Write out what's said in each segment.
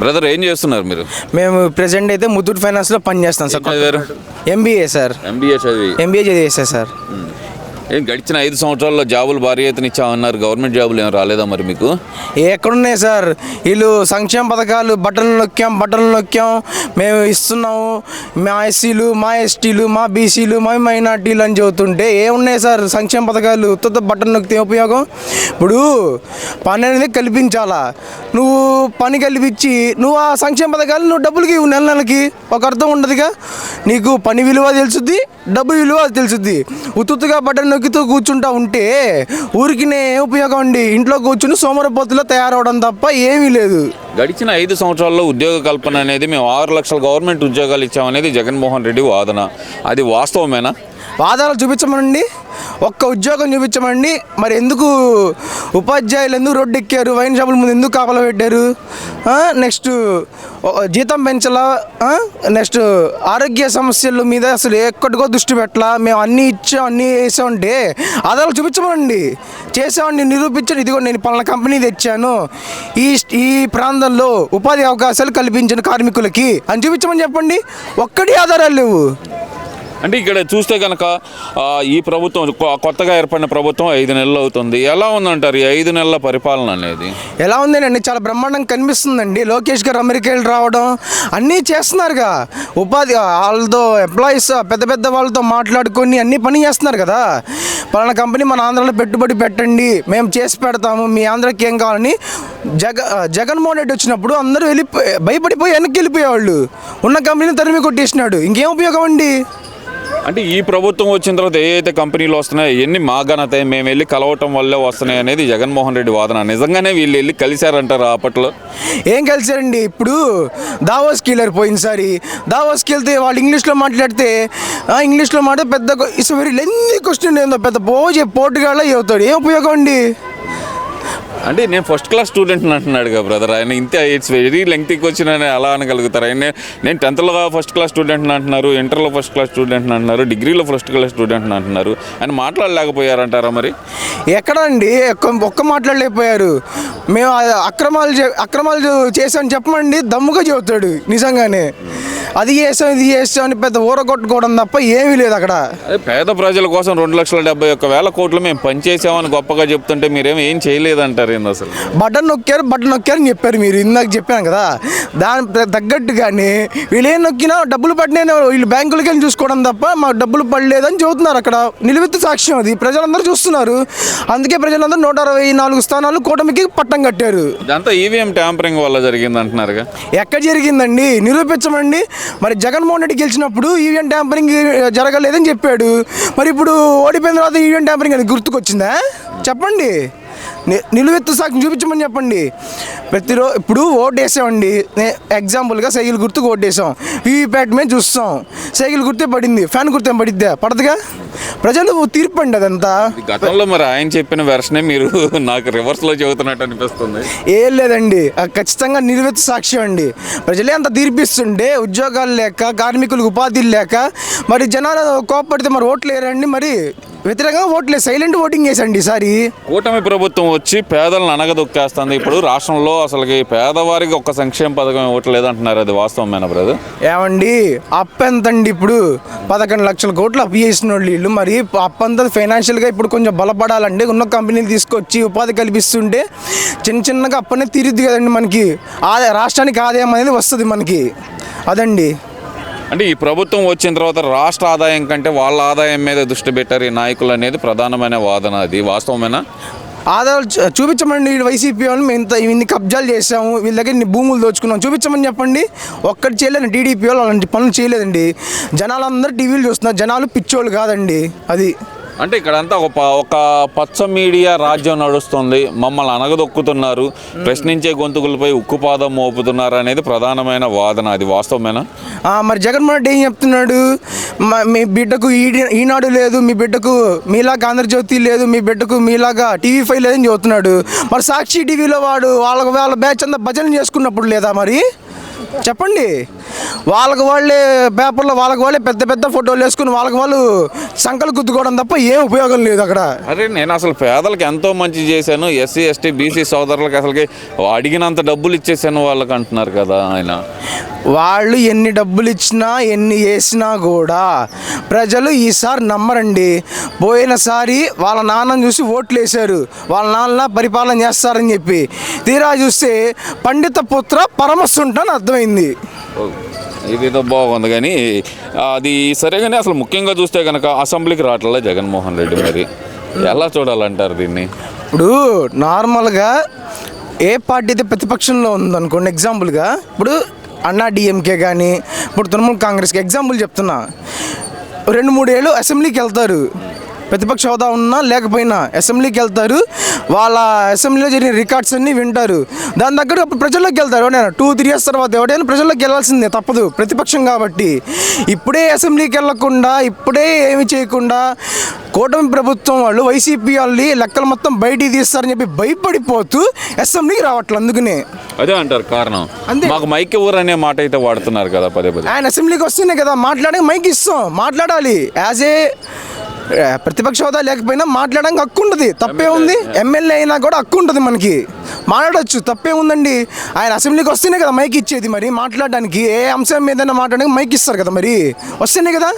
Brother ఏం చేస్తున్నారు మీరు? మేము ప్రెసెంట్ అయితే ముత్తూట్ ఫైనాన్స్లో పనిచేస్తాం సార్. చదివారు? MBA sir. ఎంబీఏ చదివి. ఎంబీఏ చదివేసా సార్. ఏం గడిచిన ఐదు సంవత్సరాల్లో జాబులు భారీ ఎత్తున ఇచ్చామన్నారు గవర్నమెంట్ జాబులు ఏం రాలేదా మరి మీకు? ఎక్కడున్నాయి సార్? వీళ్ళు సంక్షేమ పథకాలు బట్టలు నొక్కాం బట్టలు నొక్కాం. మేము ఇస్తున్నాము. మా ఎస్సీలు మా ఎస్టీలు మా బీసీలు మా మైనార్టీలు అని చెబుతుంటే ఏమున్నాయి సార్? సంక్షేమ పథకాలు ఉత్త బట్టలు నొక్కితే ఉపయోగం? ఇప్పుడు పని అనేది కల్పించాలా? నువ్వు పని కల్పించి నువ్వు ఆ సంక్షేమ పథకాలు నువ్వు డబ్బులకి ఇవ్వు నెల నెలకి. ఒక అర్థం ఉండదుగా? నీకు పని విలువ తెలుసుద్ది డబ్బు విలువ తెలుసుద్ది. ఉత్తుగా బట్టలు నొక్కుతూ కూర్చుంటా ఉంటే ఊరికినే ఉపయోగం అండి. ఇంట్లో కూర్చుని సోమరపోతులో తయారవడం తప్ప ఏమీ లేదు. గడిచిన ఐదు సంవత్సరాల్లో ఉద్యోగ కల్పన అనేది మేము ఆరు లక్షల గవర్నమెంట్ ఉద్యోగాలు ఇచ్చామనేది జగన్మోహన్ రెడ్డి వాదన. అది వాస్తవమేనా? వాదాలు చూపించమండి ఒక్క ఉద్యోగం చూపించమండి. మరి ఎందుకు ఉపాధ్యాయులు ఎందుకు రోడ్డు ఎక్కారు వైన్ షాపుల ముందు ఎందుకు కాపలా పెట్టారు? నెక్స్ట్ జీతం పెంచలా? నెక్స్ట్ ఆరోగ్య సమస్యల మీద అసలు ఎక్కడికో దృష్టి పెట్టలా? మేము అన్నీ ఇచ్చాం అన్నీ వేసామంటే ఆధారాలు చూపించమండి చేసామండి నిరూపించండి. ఇదిగో నేను పలానా కంపెనీ తెచ్చాను. ఈ ఈ ప్రాంతంలో ఉపాధి అవకాశాలు కల్పించిన కార్మికులకి అని చూపించమని చెప్పండి. ఒక్కటి ఆధారాలు లేవు. అంటే ఇక్కడ చూస్తే కనుక ఈ ప్రభుత్వం కొ- కొత్తగా ఏర్పడిన ప్రభుత్వం ఐదు నెలలు అవుతుంది. ఎలా ఉందంటారు ఈ ఐదు నెలల పరిపాలన అనేది? ఎలా ఉందేనండి? చాలా బ్రహ్మాండంగా కనిపిస్తుందండి. లోకేష్ గారు అమెరికా రావడం అన్నీ చేస్తున్నారుగా. ఉపాధి వాళ్ళతో ఎంప్లాయీస్ పెద్ద పెద్ద వాళ్ళతో మాట్లాడుకొని అన్నీ పని చేస్తున్నారు కదా. పలానా కంపెనీ మన ఆంధ్రాలో పెట్టుబడి పెట్టండి మేము చేసి పెడతాము మీ ఆంధ్రాకి ఏం కావాలని జగ జగన్మోహన్ రెడ్డి వచ్చినప్పుడు అందరూ వెళ్ళి భయపడిపోయి వెనక్కి వెళ్ళిపోయేవాళ్ళు. ఉన్న కంపెనీని తరిమి కొట్టేసినాడు. ఇంకేం ఉపయోగం అండి? అంటే ఈ ప్రభుత్వం వచ్చిన తర్వాత ఏ అయితే కంపెనీలు వస్తున్నాయో ఎన్ని మా ఘనత మేము వెళ్ళి కలవటం వల్లే వస్తున్నాయి అనేది జగన్మోహన్ రెడ్డి వాదన. నిజంగానే వీళ్ళు వెళ్ళి కలిశారంటారు అప్పట్లో? ఏం కలిశారండి? ఇప్పుడు దావోస్కి వెళ్ళారు పోయినసారి దావోస్కి వెళ్తే వాళ్ళు ఇంగ్లీష్లో మాట్లాడితే ఇంగ్లీష్లో మాట పెద్ద ఇట్స్ వెరీ లెన్ని క్వశ్చన్ ఏందో పెద్ద పోజే పోటుగాళ్ళ అవుతాడు ఏం ఉపయోగం అండి? అంటే నేను ఫస్ట్ క్లాస్ స్టూడెంట్ అంటున్నాడు కదా బ్రదర్ ఆయన ఇంత ఇట్స్ వెరీ లెంగ్తీకి వచ్చిన అలా అనగలుగుతారు. ఆయన నేను టెన్త్లో ఫస్ట్ క్లాస్ స్టూడెంట్ అంటున్నారు ఇంటర్లో ఫస్ట్ క్లాస్ స్టూడెంట్ అంటున్నారు డిగ్రీలో ఫస్ట్ క్లాస్ స్టూడెంట్ అంటున్నారు. ఆయన మాట్లాడలేకపోయారంటారా మరి? ఎక్కడ అండి ఒక్క మాట్లాడలేకపోయారు. మేము అక్రమాలు చే- అక్రమాలు చేశామని చెప్పమండి దమ్ముగా చెబుతాడు నిజంగానే. అది చేసాం ఇది చేసాం అని పెద్ద ఊర కొట్టుకోవడం తప్ప ఏమీ లేదు అక్కడ. పేద ప్రజల కోసం రెండు లక్షల డెబ్బై ఒక్క వేల కోట్లు మేము పనిచేసామని గొప్పగా చెప్తుంటే మీరేం ఏం చేయలేదంటారు ఏంది అసలు? బటన్ నొక్కారు బటన్ నొక్కారు అని చెప్పారు మీరు. ఇందాక చెప్పాను కదా. దాని తగ్గట్టుగానే వీళ్ళు ఏం నొక్కినా డబ్బులు పడినా వీళ్ళు బ్యాంకులకి వెళ్ళి చూసుకోవడం తప్ప మాకు డబ్బులు పడలేదని చెబుతున్నారు అక్కడ. నిలువెత్తు సాక్ష్యం అది. ప్రజలందరూ చూస్తున్నారు. అందుకే ప్రజలందరూ నూట అరవై నాలుగు స్థానాలు కూటమికి పట్టం కట్టారు. ఇదంతా ఈవీఎం ట్యాంపరింగ్ వల్ల జరిగింది అంటున్నారుగా ఎక్కడ జరిగిందండి? నిరూపించమండి. మరి జగన్మోహన్ రెడ్డి గెలిచినప్పుడు ఈవీఎం ట్యాంపరింగ్ జరగలేదని చెప్పాడు. మరి ఇప్పుడు ఓడిపోయిన తర్వాత ఈవీఎం ట్యాంపరింగ్ అని గుర్తుకొచ్చిందా? చెప్పండి. నిలువెత్తు సాక్షి చూపించమని చెప్పండి. ప్రతిరోజు ఇప్పుడు ఓటు వేసామండి ఎగ్జాంపుల్గా సైకిల్ గుర్తుకు ఓటు వేసాం వీవీప్యాట్ మేము చూస్తాం. సైకిల్ గుర్తే పడింది. ఫ్యాన్ గుర్తే పడిద్దా? పడదుగా? ప్రజలు తీర్పు అండి అదంతా గతంలో మరి ఆయన చెప్పిన వెర్షనే మీరు నాకు రివర్స్లో చెబుతున్నట్టు అనిపిస్తుంది. ఏం లేదండి. ఖచ్చితంగా నిర్వెత్త సాక్ష్యం అండి. ప్రజలే అంత తీర్పిస్తుంటే ఉద్యోగాలు లేక కార్మికులకు ఉపాధులు లేక మరి జనాలు కోపడితే మరి ఓట్లు వేయరండి మరి. వ్యతిరేకంగా ఓట్లు సైలెంట్ ఓటింగ్ వేసండి ఈసారి కూటమి ప్రభుత్వం వచ్చి పేదలను అనగదొక్కేస్తుంది. ఇప్పుడు రాష్ట్రంలో అసలుకి పేదవారికి ఒక్క సంక్షేమ పథకం ఇవ్వట్లేదు అంటున్నారు అది వాస్తవమేనా బ్రదర్? ఏమండి అప్పు ఎంతండి ఇప్పుడు? పదకొండు లక్షల కోట్లు అప్పు చేసిన వాళ్ళు. వీళ్ళు మరి అప్పు అంతా ఫైనాన్షియల్గా ఇప్పుడు కొంచెం బలపడాలండి ఉన్న కంపెనీలు తీసుకొచ్చి ఉపాధి కల్పిస్తుంటే చిన్న చిన్నగా అప్పనే తీరుద్ది కదండి మనకి. ఆదాయ రాష్ట్రానికి ఆదాయం అనేది వస్తుంది మనకి. అదండి. అంటే ఈ ప్రభుత్వం వచ్చిన తర్వాత రాష్ట్ర ఆదాయం కంటే వాళ్ళ ఆదాయం మీద దృష్టి పెట్టారు ఈ నాయకులు అనేది ప్రధానమైన వాదన అది. వాస్తవమేనా? ఆధారాలు చూపించమండి వైసీపీ వాళ్ళు. మేము ఇంత ఇన్ని కబ్జాలు చేసాము వీళ్ళ దగ్గర ఇన్ని భూములు దోచుకున్నాం. చూపించమని చెప్పండి. ఒక్కటి చేయలేదు టీడీపీ వాళ్ళు. అలాంటి పనులు చేయలేదండి. జనాలందరూ టీవీలు చూస్తున్నారు. జనాలు పిచ్చోళ్ళు కాదండి. అది అంటే ఇక్కడంతా ఒక ఒక పచ్చ మీడియా రాజ్యం నడుస్తుంది. మమ్మల్ని అనగదొక్కుతున్నారు. ప్రశ్నించే గొంతుకులపై ఉక్కుపాదం మోపుతున్నారు అనేది ప్రధానమైన వాదన. అది వాస్తవమేనా? మరి జగన్మోహన్ రెడ్డి ఏం చెప్తున్నాడు? మీ బిడ్డకు ఈనాడు లేదు. మీ బిడ్డకు మీలాగా ఆంధ్రజ్యోతి లేదు. మీ బిడ్డకు మీలాగా టీవీ ఫైవ్ లేదని చెబుతున్నాడు. మరి సాక్షి టీవీలో వాడు వాళ్ళ వాళ్ళ బ్యాచ్ అంతా భజన చేసుకున్నప్పుడు లేదా మరి? చెప్పండి. వాళ్ళకి వాళ్ళే పేపర్లో వాళ్ళకి వాళ్ళే పెద్ద పెద్ద ఫోటోలు వేసుకుని వాళ్ళకి వాళ్ళు సంకలు గుద్దుకోవడం తప్ప ఏం ఉపయోగం లేదు అక్కడ. అరే నేను అసలు పేదలకు ఎంతో మంచి చేశాను. ఎస్సీ ఎస్టీ బీసీ సోదరులకు అసలుకి అడిగినంత డబ్బులు ఇచ్చేసాను వాళ్ళకి అంటున్నారు కదా ఆయన. వాళ్ళు ఎన్ని డబ్బులు ఇచ్చినా ఎన్ని వేసినా కూడా ప్రజలు ఈసారి నమ్మరండి. పోయినసారి వాళ్ళ నాన్నని చూసి ఓట్లు వేశారు. వాళ్ళ నాన్న పరిపాలన చేస్తారని చెప్పి. తీరా చూస్తే పండిత పుత్ర పరమస్తుంట అని అర్థమైంది. ఇదేదో బాగుంది కానీ అది సరే కానీ అసలు ముఖ్యంగా చూస్తే కనుక అసెంబ్లీకి రావట్లే జగన్మోహన్ రెడ్డి మరి. ఎలా చూడాలంటారు దీన్ని? ఇప్పుడు నార్మల్గా ఏ పార్టీ అయితే ప్రతిపక్షంలో ఉందనుకోండి ఎగ్జాంపుల్గా ఇప్పుడు అన్నా డిఎంకే కానీ ఇప్పుడు తృణమూల్ కాంగ్రెస్కి ఎగ్జాంపుల్ చెప్తున్నా. రెండు మూడేళ్ళు అసెంబ్లీకి వెళ్తారు. ప్రతిపక్ష హోదా ఉన్నా లేకపోయినా అసెంబ్లీకి వెళ్తారు. వాళ్ళ అసెంబ్లీలో జరిగిన రికార్డ్స్ అన్నీ వింటారు. దాని దగ్గర ప్రజల్లోకి వెళ్తారు. ఎవడైనా టూ త్రీ ఇయర్స్ తర్వాత ఎవడైనా ప్రజల్లోకి వెళ్ళాల్సిందే తప్పదు. ప్రతిపక్షం కాబట్టి. ఇప్పుడే అసెంబ్లీకి వెళ్ళకుండా ఇప్పుడే ఏమి చేయకుండా కూటమి ప్రభుత్వం వాళ్ళు వైసీపీ వాళ్ళు లెక్కలు మొత్తం బయటికి తీస్తారని చెప్పి భయపడిపోతూ అసెంబ్లీకి రావట్లేదు అందుకనే. అదే అంటారు కారణం. మాకు మైక్ ఎవరు అనే మాట అయితే వాడుతున్నారు కదా పదే పదే. ఆయన అసెంబ్లీకి వస్తేనే కదా మాట్లాడే మైక్ ఇస్తాం. మాట్లాడాలి. యాజ్ ఏ ప్రతిపక్ష హోదా లేకపోయినా మాట్లాడడానికి హక్కు ఉంటుంది. తప్పే ఉంది. ఎమ్మెల్యే అయినా కూడా హక్కు ఉంటుంది మనకి. మాట్లాడవచ్చు తప్పే ఉందండి. ఆయన అసెంబ్లీకి వస్తేనే కదా మైక్ ఇచ్చేది మరి. మాట్లాడడానికి ఏ అంశం మీద మాట్లాడడానికి మైక్ ఇస్తారు కదా మరి. వస్తేనే కదా?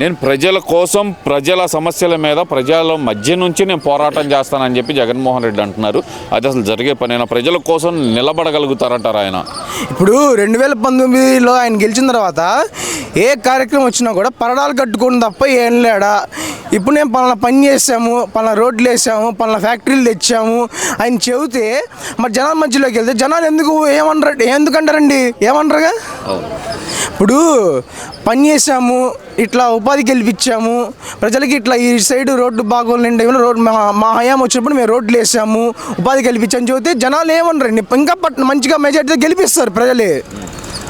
నేను ప్రజల కోసం ప్రజల సమస్యల మీద ప్రజల మధ్య నుంచి నేను పోరాటం చేస్తానని చెప్పి జగన్మోహన్ రెడ్డి అంటున్నారు. అది అసలు జరిగే పనేనా? ప్రజల కోసం నిలబడగలుగుతారంటారు ఆయన? ఇప్పుడు రెండు వేల పంతొమ్మిదిలో ఆయన గెలిచిన తర్వాత ఏ కార్యక్రమం వచ్చినా కూడా పరడాలు కట్టుకోవడం తప్ప ఏం లేడా? ఇప్పుడు నేను పలానా పని చేసాము పలానా రోడ్లు వేసాము పలానా ఫ్యాక్టరీలు తెచ్చాము ఆయన చెబితే మరి జనాల మధ్యలోకి వెళ్తే జనాలు ఎందుకు ఏమనరు ఎందుకంటారండి? ఏమనరుగా? ఇప్పుడు పని చేసాము ఇట్లా ఉపాధి కల్పించాము ప్రజలకి ఇట్లా ఈ సైడ్ రోడ్డు బాగోలేండి రోడ్డు మా మా హయాం వచ్చినప్పుడు మేము రోడ్లు వేసాము ఉపాధి గెలిపించాము చూస్తే జనాలు ఏమనరండి? ఇంకా పట్ మంచిగా మెజార్టీతో గెలిపిస్తారు ప్రజలే.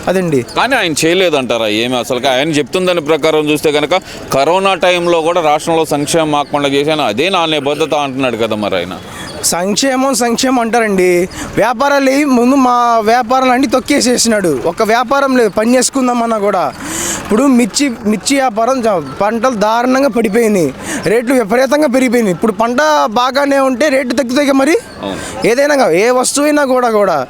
అదండి. కానీ ఆయన చేయలేదంటారా? ఏమి అసలు ఆయన చెప్తున్న దాని ప్రకారం చూస్తే కనుక కరోనా టైంలో కూడా రాష్ట్రంలో సంక్షేమం మాకుండా చేశాను. అదే నా నిబద్ధత అంటున్నాడు కదా మరి ఆయన. సంక్షేమం సంక్షేమం అంటారండి. వ్యాపారాలు? ముందు మా వ్యాపారాలు అన్ని తొక్కేసేసినాడు. ఒక వ్యాపారం లేదు పని చేసుకుందామన్నా కూడా. ఇప్పుడు మిర్చి మిర్చి వ్యాపారం పంటలు దారుణంగా పడిపోయింది రేట్లు విపరీతంగా పెరిగిపోయింది ఇప్పుడు పంట బాగానే ఉంటే రేటు తగ్గుతాయి మరి. ఏదైనా కా- ఏ వస్తువైనా కూడా కూడా.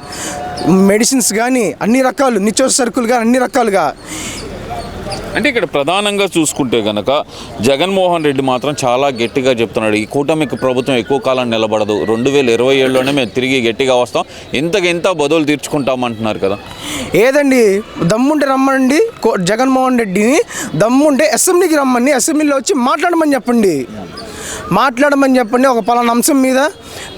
మెడిసిన్స్ కానీ అన్ని రకాలు నిత్యావసర సరుకులు కానీ అన్ని రకాలుగా. అంటే ఇక్కడ ప్రధానంగా చూసుకుంటే కనుక జగన్మోహన్ రెడ్డి మాత్రం చాలా గట్టిగా చెప్తున్నాడు. ఈ కూటమికి ప్రభుత్వం ఎక్కువ కాలం నిలబడదు. రెండు వేల ఇరవై ఏడులోనే మేము తిరిగి గట్టిగా వస్తాం. ఇంతకింత బదులు తీర్చుకుంటామంటున్నారు కదా. ఏదండి? దమ్ముంటే రమ్మండి కో- జగన్మోహన్ రెడ్డిని దమ్ముంటే అసెంబ్లీకి రమ్మని అసెంబ్లీలో వచ్చి మాట్లాడమని చెప్పండి. మాట్లాడమని చెప్పండి ఒక పలానా అంశం మీద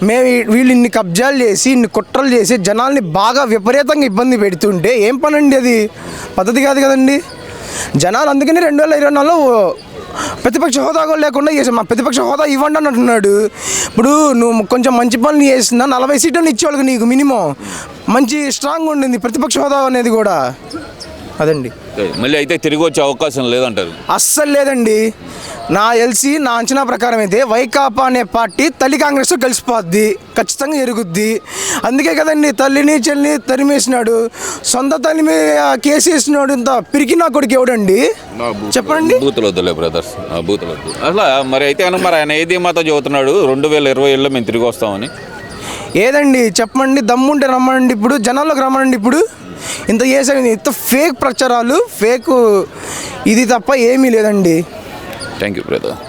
మేము వీళ్ళు ఇన్ని కబ్జాలు చేసి ఇన్ని కుట్రలు చేసి జనాల్ని బాగా విపరీతంగా ఇబ్బంది పెడుతుంటే ఏం పని అండి అది? పద్ధతి కాదు కదండి. జనాలు అందుకని రెండు వేల ఇరవై నాలుగులో ప్రతిపక్ష హోదా కూడా లేకుండా చేసాం మా ప్రతిపక్ష హోదా ఇవ్వండి అని అంటున్నాడు ఇప్పుడు నువ్వు కొంచెం మంచి పనులు చేసినా నలభై సీట్లు ఇచ్చేవాళ్ళకి నీకు మినిమం. మంచి స్ట్రాంగ్ ఉండింది ప్రతిపక్ష హోదా అనేది కూడా. అదండి. మళ్ళీ అయితే తిరిగి వచ్చే అవకాశం లేదంటారు. అస్సలు లేదండి. నా ఎల్సి నా అంచనా ప్రకారం అయితే వైకాపా అనే పార్టీ తల్లి కాంగ్రెస్ కలిసిపోద్ది ఖచ్చితంగా ఎరుగుద్ది. అందుకే కదండి తల్లిని చెల్లిని తరిమేసినాడు. సొంత తల్లి మీద కేసు వేసినాడు ఇంత పిరికి నా కొడుకు ఎవడండి? చెప్పండి. బూతులు వద్దులే బ్రదర్స్ బూతులు వద్దు. అసలు మరి అయితే కనుక మరి ఆయన ఏది మాతో చెబుతున్నాడు? రెండు వేల ఇరవై ఏడులో మేము తిరిగి వస్తామని. ఏదండి? చెప్పండి దమ్ముంటే రమ్మనండి ఇప్పుడు జనాల్లోకి రమ్మనండి ఇప్పుడు. ఇంత చేసాడు ఇంత ఫేక్ ప్రచారాలు ఫేక్ ఇది తప్ప ఏమీ లేదండి. Thank you, brother.